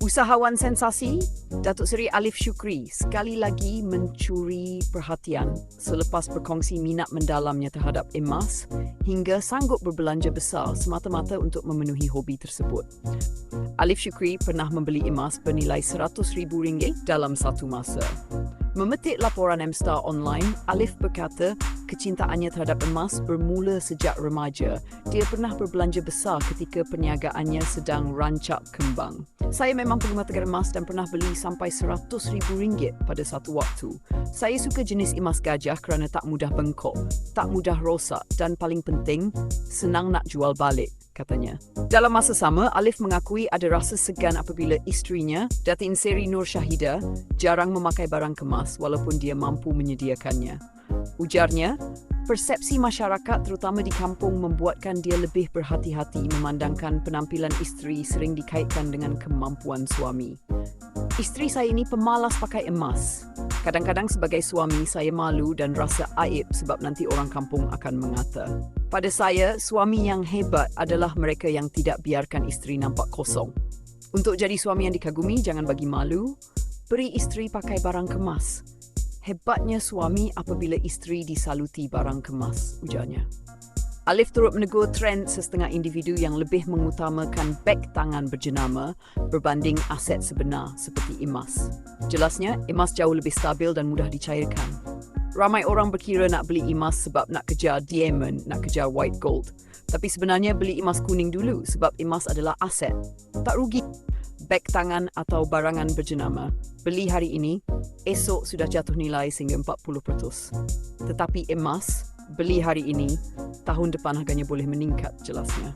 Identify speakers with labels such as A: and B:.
A: Usahawan sensasi, Datuk Seri Alif Syukri sekali lagi mencuri perhatian selepas berkongsi minat mendalamnya terhadap emas hingga sanggup berbelanja besar semata-mata untuk memenuhi hobi tersebut. Alif Syukri pernah membeli emas bernilai RM100,000 dalam satu masa. Memetik laporan M-Star online, Alif berkata kecintaannya terhadap emas bermula sejak remaja. Dia pernah berbelanja besar ketika perniagaannya sedang rancak kembang. Saya memang penggemar tegar emas dan pernah beli sampai RM100,000 pada satu waktu. Saya suka jenis emas gajah kerana tak mudah bengkok, tak mudah rosak dan paling penting, senang nak jual balik katanya. Dalam masa sama, Alif mengakui ada rasa segan apabila isterinya, Datin Seri Nur Syahida, jarang memakai barang kemas walaupun dia mampu menyediakannya. Ujarnya, persepsi masyarakat terutama di kampung membuatkan dia lebih berhati-hati memandangkan penampilan isteri sering dikaitkan dengan kemampuan suami. Isteri saya ini pemalas pakai emas. Kadang-kadang sebagai suami saya malu dan rasa aib sebab nanti orang kampung akan mengata. Pada saya, suami yang hebat adalah mereka yang tidak biarkan isteri nampak kosong. Untuk jadi suami yang dikagumi, jangan bagi malu. Beri isteri pakai barang kemas. Hebatnya suami apabila isteri disaluti barang kemas, ujarnya. Alif turut menegur trend setengah individu yang lebih mengutamakan beg tangan berjenama berbanding aset sebenar seperti emas. Jelasnya, emas jauh lebih stabil dan mudah dicairkan. Ramai orang berkira nak beli emas sebab nak kejar diamond, nak kejar white gold. Tapi sebenarnya beli emas kuning dulu sebab emas adalah aset. Tak rugi. Beg tangan atau barangan berjenama. Beli hari ini, esok sudah jatuh nilai sehingga 40%. Tetapi emas, beli hari ini, tahun depan harganya boleh meningkat jelasnya.